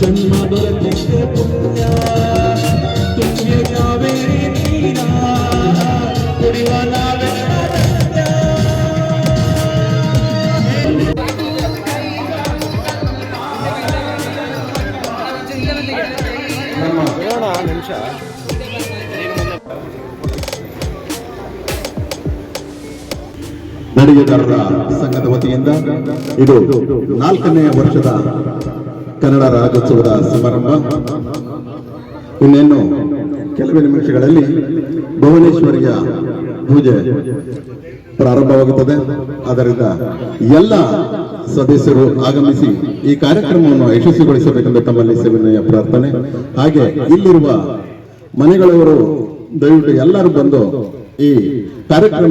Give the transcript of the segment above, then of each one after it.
ಜನ್ಮ ದೊರೆತಿದ್ದೆ ಪುಣ್ಯ. ಸಂಘದ ವತಿಯಿಂದ ಇದು ನಾಲ್ಕನೇ ವರ್ಷದ ಕನ್ನಡ ರಾಜ್ಯೋತ್ಸವದ ಸಮಾರಂಭ. ಇನ್ನೇನು ಕೆಲವೇ ನಿಮಿಷಗಳಲ್ಲಿ ಭುವನೇಶ್ವರಿಯ ಪೂಜೆ ಪ್ರಾರಂಭವಾಗುತ್ತದೆ. ಆದ್ದರಿಂದ ಎಲ್ಲ ಸದಸ್ಯರು ಆಗಮಿಸಿ ಈ ಕಾರ್ಯಕ್ರಮವನ್ನು ಯಶಸ್ವಿಗೊಳಿಸಬೇಕೆಂದು ತಮ್ಮಲ್ಲಿ ಸವಿನಯ ಪ್ರಾರ್ಥನೆ. ಹಾಗೆ ಇಲ್ಲಿರುವ ಮನೆಗಳವರು ದಯವಿಟ್ಟು ಎಲ್ಲರೂ ಬಂದು ಈ ಕಾರ್ಯಕ್ರಮ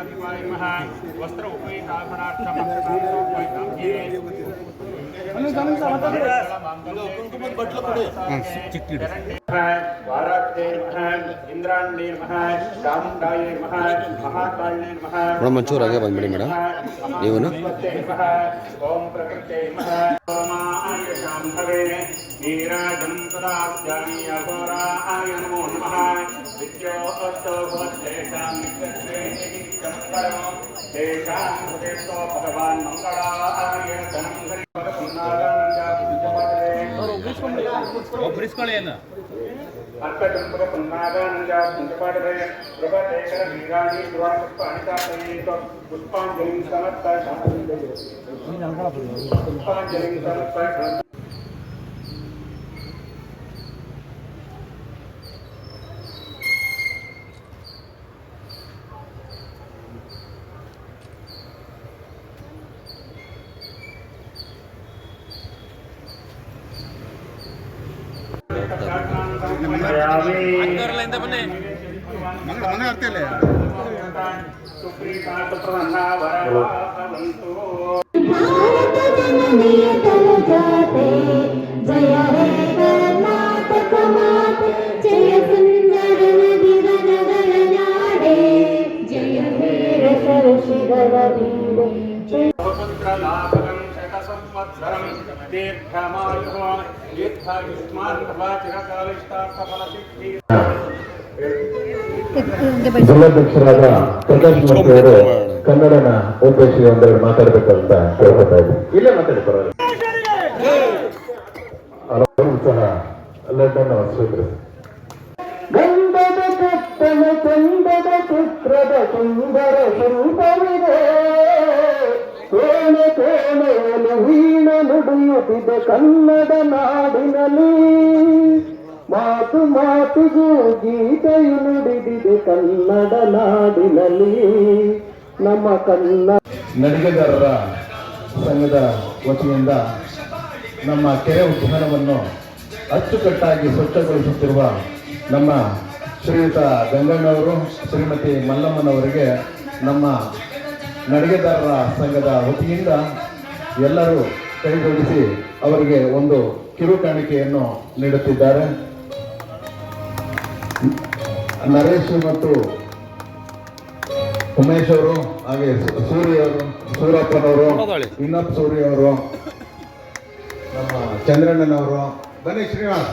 आदिवाय वस्त्र उपयुताभराक्षम ಮೇಡಮ್, ಒಂಚೂರು ಹಾಗೆ ಬಂದ್ಬಿಡಿ ಮೇಡಮ್. ನೀವುನು? ಓಂ ಪ್ರಕೃತೆ ನೀರಾಜಂ ತದಾಸ್ಯಾಮಿ ಅಘೋರಾಯ ನಮೋ ನಮಃ ವಿದ್ಯೋಸ್ತೋ ಭವತ್ತೇಷಾಂ ನಿತ್ಯಶ್ರೇಷ್ಠಂ ಪರಮೋ ತೇಷಾಂ ಭಗವಾನ್ ಮಂಗಳಾಯ ಅರ್ಥಚಂಪಕ ಪುನ್ನಾಗಾನಂದ ಪುಂಜಪಾಠೆ ಬೃಹದೇಶರ ವೀರಾಣಿ ಧ್ರುವ ಪುಷ್ಪಾಣಿತಾಪಯೇತ ಪುಷ್ಪಾಂಜಲಿಂ ಸಮರ್ಪಯ ಪುಷ್ಪಾಂಜಲಿಂ ಸಮರ್ಪಯ ಜನನೀಯ ತನುಜಾತೆ ಜಯ ಜಿಲ್ಲಾಧ್ಯಕ್ಷರಾದ ಪ್ರಕಾಶ್ ಮೂರ್ತಿ ಅವರು ಕನ್ನಡನ ಉದ್ದೇಶಿಸಿ ಒಂದೆರಡು ಮಾತಾಡಬೇಕು ಅಂತ ಕೇಳ್ಕೊತಾ ಇದ್ದೀನಿ. ಇಲ್ಲೇ ಮಾತಾಡಿ ಪರವಾಗಿಲ್ಲ. ಸಹ ಲಡ್ಡನ್ನು ಸ್ವೀಕರಿಸಿ ಗಂಧದ ಕತ್ತನ ಚಂದದ ಚಿತ್ರದ ಸುಂದರ ವೀಣ ನುಡಿಯುತ್ತಿದೆ ಕನ್ನಡ ನಾಡಿನಲ್ಲಿ. ಮಾತು ಮಾತಿಗೂ ಗೀತೆಯು ನುಡಿದಿದೆ ಕನ್ನಡ ನಾಡಿನಲ್ಲಿ. ನಮ್ಮ ಕನ್ನ ನಡಿಗೆದಾರರ ಸಂಘದ ವತಿಯಿಂದ ನಮ್ಮ ಕೆರೆ ಉದ್ಯಾನವನ್ನು ಅಚ್ಚುಕಟ್ಟಾಗಿ ಸ್ವಚ್ಛಗೊಳಿಸುತ್ತಿರುವ ನಮ್ಮ ಶ್ರೀಯುತ ಗಂಗಣ್ಣವರು, ಶ್ರೀಮತಿ ಮಲ್ಲಮ್ಮನವರಿಗೆ ನಮ್ಮ ನಡಿಗೆದಾರರ ಸಂಘದ ವತಿಯಿಂದ ಎಲ್ಲರೂ ಕೈ ಜೋಡಿಸಿ ಅವರಿಗೆ ಒಂದು ಕಿರುಕಾಣಿಕೆಯನ್ನು ನೀಡುತ್ತಿದ್ದಾರೆ. ನರೇಶ್ ಮತ್ತು ಉಮೇಶ್ ಅವರು ಹಾಗೆ ಸೂರ್ಯ ಅವರು ಸೂರಪ್ಪನವರು ವಿನೋದ್ ಸೂರ್ಯ ಅವರು ನಮ್ಮ ಚಂದ್ರಣ್ಣನವರು. ಬನ್ನಿ ಶ್ರೀನಿವಾಸ್.